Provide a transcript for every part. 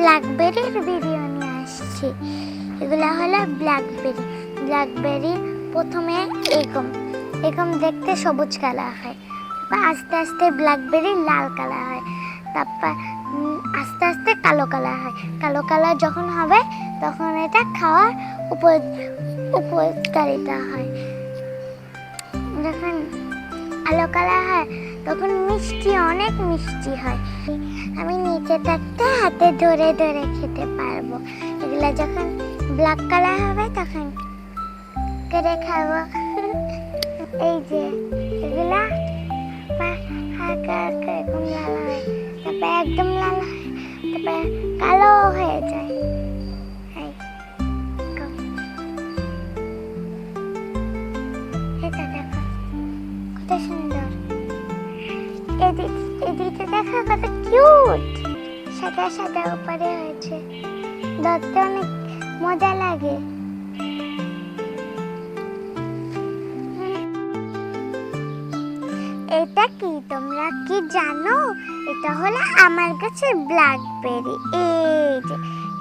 ব্ল্যাকবেরির video নিয়ে আসছি। এগুলো হলো ব্ল্যাকবেরি ব্ল্যাকবেরি প্রথমে এরকম এরকম দেখতে সবুজ কালার হয়। তারপর আস্তে আস্তে ব্ল্যাকবেরি লাল কালার হয়। তারপর আস্তে আস্তে কালো কালার হয়। কালো কালার যখন হবে, তখন এটা খাওয়ার উপ উপকারিতা হয়। যখন কালো কালার হয়, তখন মিষ্টি অনেক মিষ্টি হয়। আমি নিচে থাকতে হাতে ধরে ধরে খেতে পারব। এগুলো যখন ব্ল্যাক কালার হবে, তখন করে খাব। এই যে, এগুলা এরকম লাল হয়। তারপর একদম লাল তারপর কালো হয়ে যায়। এটা দেখো, কত সুন্দর। এদিক দেখো কিউট সাদা সাদা উপরে হয়েছে ধরতে অনেক মজা লাগে। এটা কি তোমরা কি জানো? এটা হলো আমার কাছে ব্ল্যাকবেরি এই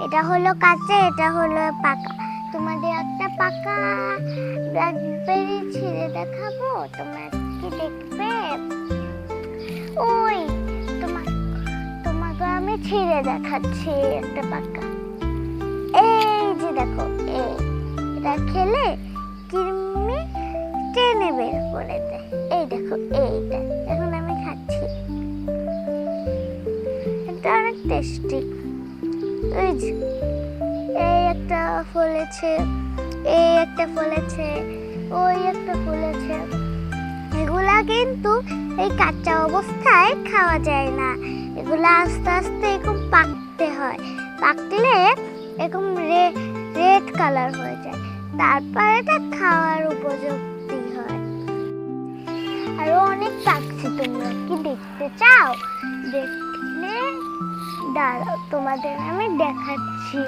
এটা হলো কাঁচা, এটা হলো পাকা। তোমাদের একটা পাকা ব্ল্যাকবেরি ছিঁড়ে দেখাবো? তোমরা কি দেখবে? ওই, তোমা, তোমাকে আমি ছিঁড়ে দেখাচ্ছি একটা পাকা এই যে দেখো, এই, এটা খেলে কৃমি টেনে বের করে দেয়। এই দেখো, এইটা, এখন আমি খাচ্ছি। এটা অনেক টেস্টি এই যে, এই একটা ফলেছে, এই একটা ফলেছে, ওই একটা ফলেছে। এগুলা কিন্তু এই কাঁচা অবস্থায় খাওয়া যায় না। এগুলা আস্তে আস্তে এরকম পাকতে হয়। পাকলে এরকম রেড কালার হয়ে যায়। তারপর এটা খাওয়ার উপযুক্তি হয়। আরও অনেক পাকছে তোমরা। কি দেখতে চাও? দেখলে দাঁড়াও, তোমাদের আমি দেখাচ্ছি,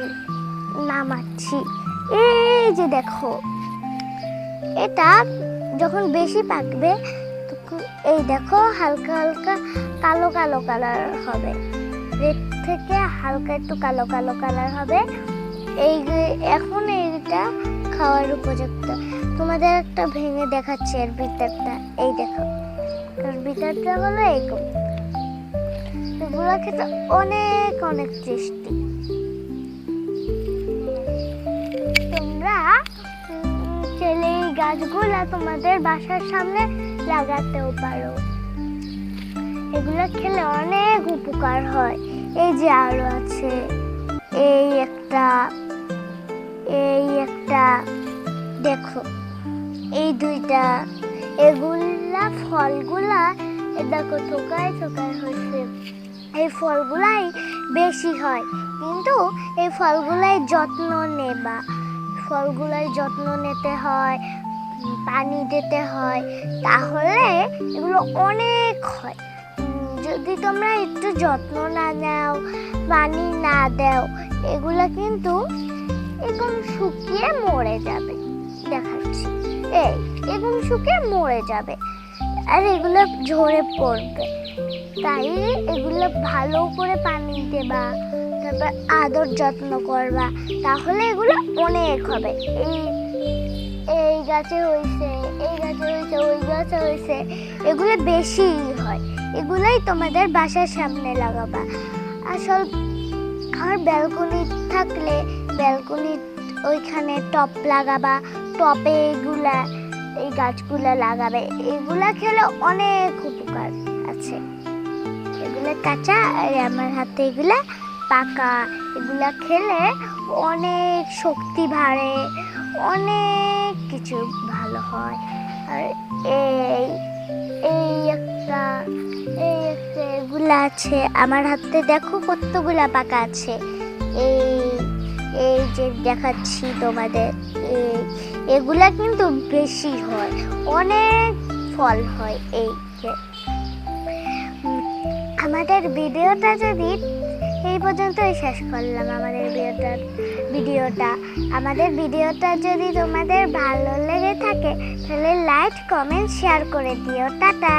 নামাচ্ছি। এই যে দেখো, এটা যখন বেশি পাকবে এই দেখো হালকা হালকা কালো কালো কালার হবে। রেড থেকে হালকা একটু কালো কালো কালার হবে। এই এখন এইটা খাওয়ার উপযুক্ত। তোমাদের একটা ভেঙে দেখাচ্ছে এর ভিতরটা। এই দেখো। এর ভিতরটা হলো এরকম। এগুলো খেতে অনেক অনেক টেস্টি। গাছগুলা তোমাদের বাসার সামনে লাগাতেও পারো। এগুলো খেলে অনেক উপকার হয়। এই যে আরও আছে। এই একটা এই একটা, দেখো, এই দুইটা, এগুলা ফলগুলা দেখো থোকায় থোকায় হয়েছে এই ফলগুলাই বেশি হয়, কিন্তু এই ফলগুলাই যত্ন নেবা। ফলগুলাই যত্ন নিতে হয় পানি দিতে হয়, তাহলে এগুলো অনেক হয়। যদি তোমরা একটু যত্ন না নাও, পানি না দাও, এগুলো কিন্তু এরকম শুকিয়ে মরে যাবে। দেখাচ্ছি। এই এরকম শুকিয়ে মরে যাবে। আর এগুলো ঝরে পড়বে। তাই এগুলো ভালো করে পানি দেবা, তারপর আদর যত্ন করবা, তাহলে এগুলো অনেক হবে। এই গাছে হয়েছে, এই গাছে হয়েছে, ওই গাছে হয়েছে, এগুলো বেশি হয়। এগুলোই তোমাদের বাসার সামনে লাগাবা। আসল আর ব্যালকনি থাকলে ব্যালকনি ওইখানে টপ লাগাবা, টপে এগুলা, এই গাছগুলা লাগাবে। এগুলা খেলে অনেক উপকার আছে। এগুলা কাঁচা, আর আমার হাতে এগুলা পাকা। এগুলা খেলে অনেক শক্তি বাড়ে, অনেক কিছু ভালো হয়। আর এই এই একটা এই একটা এগুলো আছে। আমার হাতে দেখো কতগুলা পাকা আছে। এই এই যে দেখাচ্ছি তোমাদের, এই, এগুলা কিন্তু বেশি হয়। অনেক ফল হয় এই আমাদের ভিডিওটা যদি এই পর্যন্তই শেষ করলাম আমাদের ভিডিওটা ভিডিওটা। আমাদের ভিডিওটা যদি তোমাদের ভালো লেগে থাকে, তাহলে লাইক কমেন্ট শেয়ার করে দিও। টাটা!